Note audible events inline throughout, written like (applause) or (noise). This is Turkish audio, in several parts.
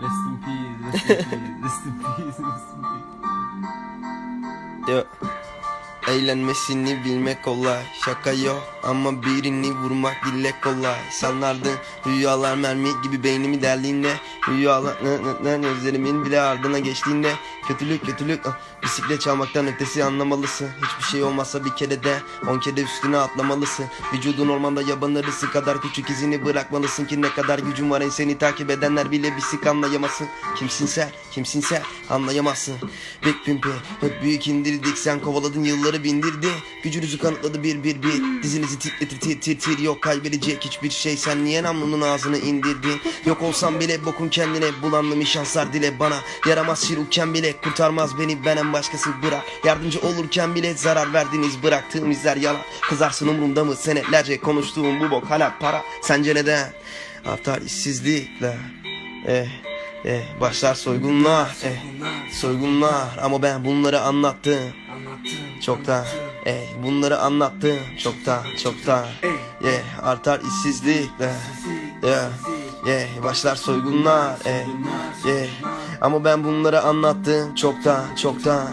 Rest in peace, rest in peace, rest in peace, rest in peace. Yo. Eğlenmesini bilmek kolay Şaka yok ama birini vurmak dile kolay. Sanlardın rüyalar mermi gibi beynimi deldiğinde. Rüyalar nı nı gözlerimin bile ardına geçtiğinde. Kötülük kötülük ah, Bisiklet çalmaktan ötesi anlamalısın. Hiçbir şey olmazsa bir kere de On kere üstüne atlamalısın. Vücudun ormanda yaban arısı kadar küçük izini bırakmalısın ki Ne kadar gücün var en seni takip edenler bile bir sik anlayamasın. Kimsin sen? Kimsin sen? Anlayamazsın. Big Pimpi hep büyük indirdik. Sen kovaladın yılları bindirdi. Gücünüzü kanıtladı bir bir bir. Dizinizi titretir tir tir yok kaybedecek hiçbir şey. Sen niye namlunun ağzını indirdin? Yok olsam bile bokun kendine bulandım şanslar dile bana. Yaramaz şirukken bile kurtarmaz beni. Benem başkası bırak. Yardımcı olurken bile zarar verdiniz. Bıraktığım izler yalan. Kızarsın umurumda mı? Senelerce konuştuğum bu bok hala para. Sence neden? Artar işsizlikle Eh eh başlar soygunlar eh soygunlar. Ama ben bunları anlattım. Çoktan eh bunları anlattım. Çoktan çoktan. Yeah artar işsizlikle yeah yeah başlar soygunlar eh yeah ama ben bunları anlattım. Çoktan çoktan.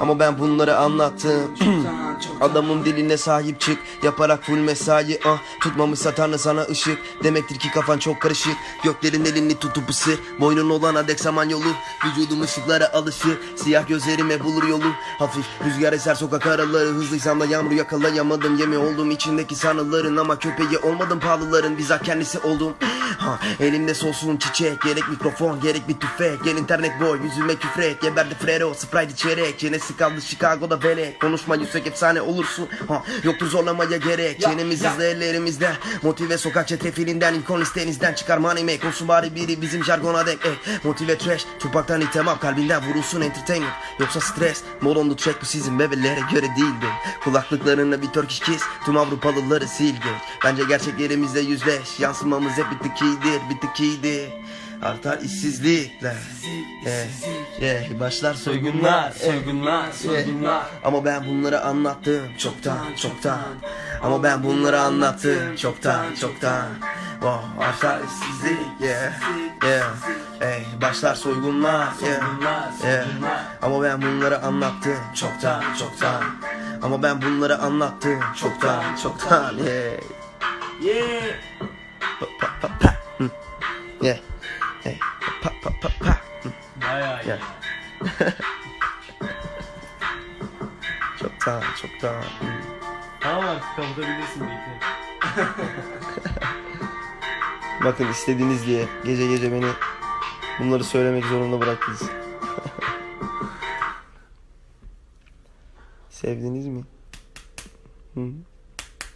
Ama ben bunları anlattım (clears throat) Adamın diline sahip çık. Yaparak full mesai ah. Tutmamışsa tanrı sana ışık. Demektir ki kafan çok karışık. Göklerin elini tutup ısır Boynun olana dek saman yolu. Vücudum ışıklara alışır. Siyah gözlerime bulur yolu. Hafif rüzgar eser sokak araları. Hızlıysam da yağmur yakalayamadım. Yemi oldum. İçindeki sanıların Ama köpeği olmadım. Pahalıların Bizzat kendisi oldum. Ha, Elimde solsun çiçek. Gerek mikrofon gerek bir tüfek. Gel internet boy. Yüzüme küfret. Geberdi frero. Sprite içerek. Çenesi kaldı Chicago'da velek Konuşma yüksek efsane olursun. Ha, Yoktur zorlamaya gerek. Çenemiz hızlı ellerimizde. Motive sokak çetefilinden İlkon listenizden çıkar. Money make Olsun bari biri bizim jargona dek eh, Motive trash Tupaktan itemam kalbinden vurulsun entertainment. Yoksa stres Mod on the track bu sizin bebelere göre değildi Kulaklıklarında bir Turkish kiss Tüm Avrupalıları sil geç Bence gerçeklerimizle yüzleş Yansımamız hep bir tık iyidir bir tık iyidir. Artar eh, eh, Başlar soygunlar eh. Soygunlar, soygunlar. Ama ben bunları anlattım çoktan çoktan Ama ben bunları anlattım çoktan çoktan Wow, artar işsizlik yeah yeah Ey, başlar soygunlar yeah, yeah. Ama ben bunları anlattım çoktan çoktan Ama ben bunları anlattım çoktan çoktan yeah Yeah. Bayağı. Yeah. Çoktan çoktan Hı. Tamam artık kapatabilirsin belki. (laughs) Bakın istediniz diye gece gece beni bunları söylemek zorunda bıraktınız. (laughs) Sevdiniz mi? Hı?